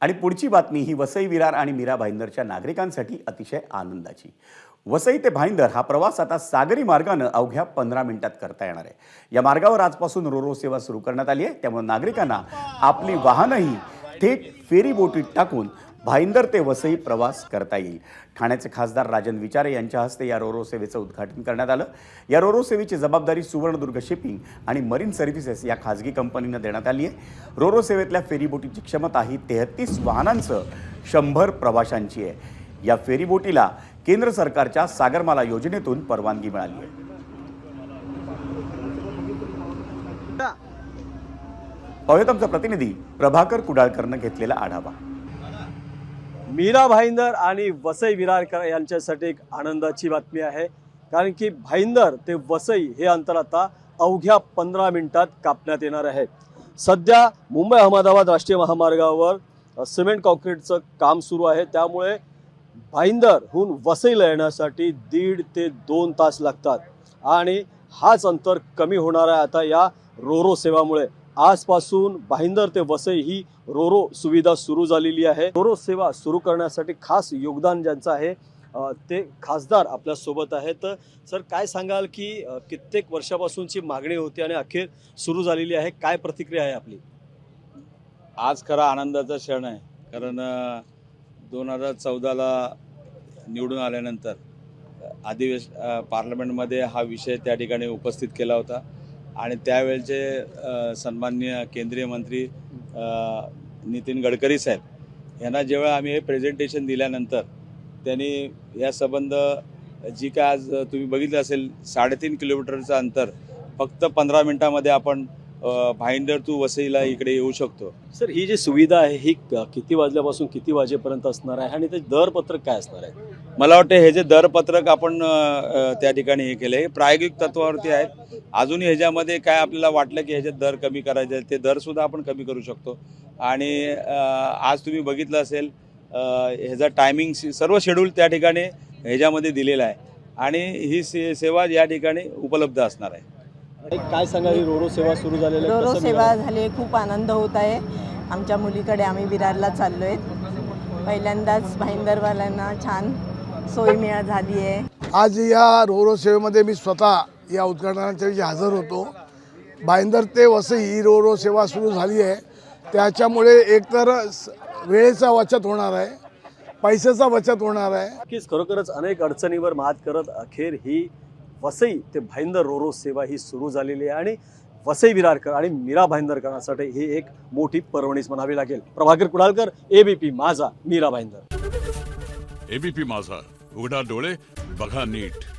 आणि पुढची बातमी ही वसई विरार आणि मीरा भाईंदरच्या नागरिकांसाठी अतिशय आनंदाची. वसई ते भाईंदर हा प्रवास आता सागरी मार्गानं अवघ्या पंधरा मिनिटात करता येणार आहे. या मार्गावर आजपासून रोरो सेवा सुरू करण्यात आली आहे. त्यामुळे नागरिकांना आपली वाहनंही थेट फेरी बोटीत टाकून भाईंदर ते वसई प्रवास करता येईल. ठाण्याचे खासदार राजन विचारे यांच्या हस्ते या रोरो सेवेचं उद्घाटन करण्यात आलं. या रोरो सेवेची जबाबदारी सुवर्णदुर्ग शिपिंग आणि मरीन सर्व्हिसेस या खाजगी कंपनीनं देण्यात आली आहे. रोरो सेवेतल्या फेरीबोटीची क्षमता ही तेहतीस वाहनांसह शंभर प्रवाशांची आहे. या फेरीबोटीला केंद्र सरकारच्या सागरमाला योजनेतून परवानगी मिळाली आहे. पाहूयात आमचा प्रतिनिधी प्रभाकर कुडाळकरनं घेतलेला आढावा. मीरा भाईंदर आणि वसई विरारकर यांच्यासाठी एक आनंदाची बातमी आहे. कारण की भाईंदर ते वसई हे अंतर आता अवघ्या पंधरा मिनिटात कापण्यात येणार आहे. सध्या मुंबई अहमदाबाद राष्ट्रीय महामार्गावर सिमेंट कॉन्क्रीटचं काम सुरू आहे. त्यामुळे भाईंदरहून वसईला येण्यासाठी दीड ते दोन तास लागतात. आणि हाच अंतर कमी होणार आहे आता या रोरो सेवामुळे. आजपासून भाईंदर ते वसई ही रोरो सुविधा सुरू झालेली आहे. रोरो सेवा सुरू करण्यासाठी खास योगदान ज्यांचं आहे ते खासदार आपल्यासोबत आहेत. तर सर काय सांगाल की कित्येक वर्षापासूनची मागणी होती आणि अखेर सुरू झालेली आहे. काय प्रतिक्रिया आहे आपली? आज खरा आनंदाचा क्षण आहे. कारण दोन हजार चौदाला निवडून आल्यानंतर अधिवेश पार्लमेंटमध्ये हा विषय त्या ठिकाणी उपस्थित केला होता. आणि त्यावेळचे सन्माननीय केंद्रीय मंत्री नितीन गडकरी साहेब यांना जेव्हा आम्ही हे प्रेझेंटेशन दिल्यानंतर त्यांनी या संबंध जी काय आज तुम्ही बघितलं असेल साडेतीन किलोमीटरचं अंतर फक्त पंधरा मिनटामध्ये आपण अ, भाईंदर टू वसईला इकडे येऊ शकतो. सर ही जी सुविधा आहे ही क- किती वाजल्यापासून किती वाजेपर्यंत असणार आहे? आणि ते दरपत्रक काय असणार आहे? मला वाटतं हे जे दरपत्रक आपण त्या ठिकाणी हे केलं हे प्रायोगिक तत्वावरती आहेत. अजूनही ह्याच्यामध्ये काय आपल्याला वाटलं की ह्याच्यात दर कमी करायचे ते दरसुद्धा आपण कमी करू शकतो. आणि आज तुम्ही बघितलं असेल ह्याचा टायमिंग सर्व शेड्यूल त्या ठिकाणी ह्याच्यामध्ये दिलेला आहे. आणि ही से सेवा या ठिकाणी उपलब्ध असणार आहे. काय सांगा ही रोरो सेवा सुरू झालेली आहे रोरो कसं सेवा मिळालं? झाली खूप आनंद होत आहे. आमच्या मुलीकडे आम्ही विरारला चाललो आहे पहिल्यांदाच भाईंदरवाल्यांना छान सोय मिळा झाली आहे. आज या रोरो सेवेमध्ये मी स्वतः या उद्घाटनाच्या वेळी हजर होतो. भाईंदर ते वसई ही रोरो सेवा सुरू झाली आहे. त्याच्यामुळे एकतर स- वेळेचा बचत होणार आहे पैशाचा बचत होणार आहे. नक्कीच खरोखरच अनेक अडचणीवर मात करत अखेर ही वसई ते भाईंदर रोरो सेवा ही सुरू झालेली आहे आणि वसई विरारकर आणि मीरा भाईंदरकरांसाठी ही एक मोठी पर्वणीच म्हणावी लागेल. प्रभाकर कुडालकर एबीपी माझा मीरा भाईंदर. एबीपी माझा उघडा डोळे बघा नीट.